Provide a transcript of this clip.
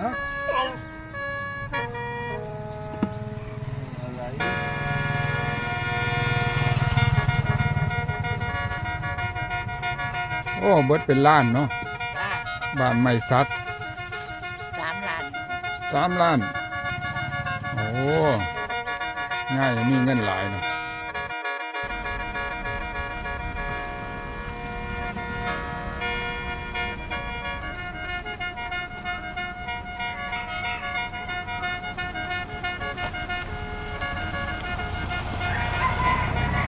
นะโอ้เบิดเป็นล้านเนาะจ้าบ้านไม่ซัดสามล้านสามล้าน โอ้ ง่ายมีเงินหลายเนาะ